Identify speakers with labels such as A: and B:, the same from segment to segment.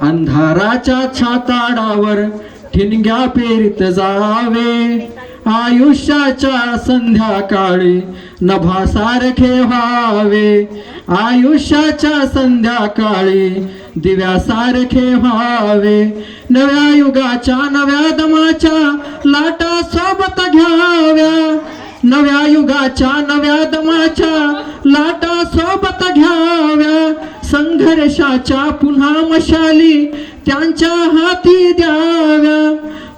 A: अंधाराच्या छाताडावर ठिणग्या पेरीत जावे. आयुष्याच्या संध्याकाळी नभासारखे व्हावे आयुष्याच्या संध्याकाळी दिव्यासारखे व्हावे नव्या युगाच्या नव्या दमाच्या लाटा सोबत घ्याव्या. नव्या युगाच्या नव्या दमाच्या लाटा सोबत घ्याव्या. संघर्षाच्या पुन्हा मशाली त्यांच्या हाती द्याव्या.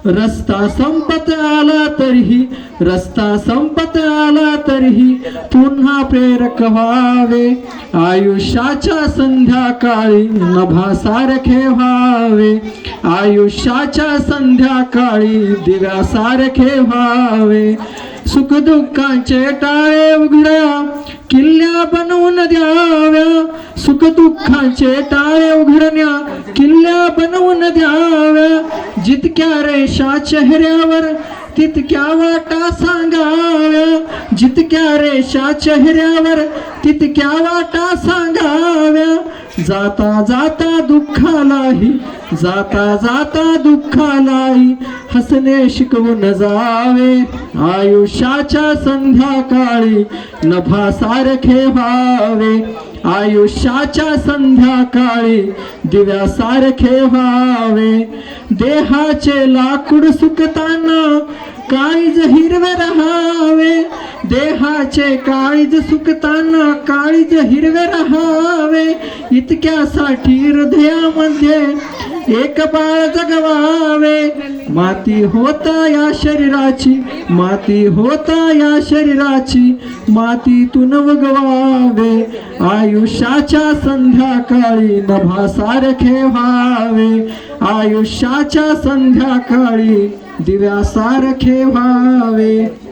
A: रस्ता संपत आला तरीही रस्ता संपत आला तरीही पुन्हा प्रेरक व्हावे. आयुष्याच्या संध्याकाळी नभासारखे व्हावे आयुष्याच्या संध्याकाळी दिव्यासारखे व्हावे सुखदुःखांचे टाळे उघड्या किल्ल्या बनवून द्याव्या. सुखदुःखांचे टाळे उघडण्या किल्ल्या बनवून द्याव्या. जितक्या रेषा चेहऱ्यावर तितक्या वाटा सांगाव्या. जितक्या रेषा चेहऱ्यावर तितक्या वाटा सांगाव्या. जाता जाता दुःखालाही जाता जाता दुःखालाही हसणे शिकवून जावे आयुष्याच्या संध्याकाळी नभासारखे व्हावे. आयुष्याच्या संध्याकाळी दिव्यासारखे व्हावे. देहाचे लाकूड सुकताना काळीज हिरवे देहाचे काळीज सुकताना काळीज हिरवे रहावे. इतक्यासाठी हृदयामध्ये एक बाळ जगवावे. माती होता या शरीराची माती होता या शरीराची मातीतून उगवावे. आयुष्याच्या संध्याकाळी नभासारखे व्हावे आयुष्याच्या संध्याकाळी दिव्यासारखे व्हावे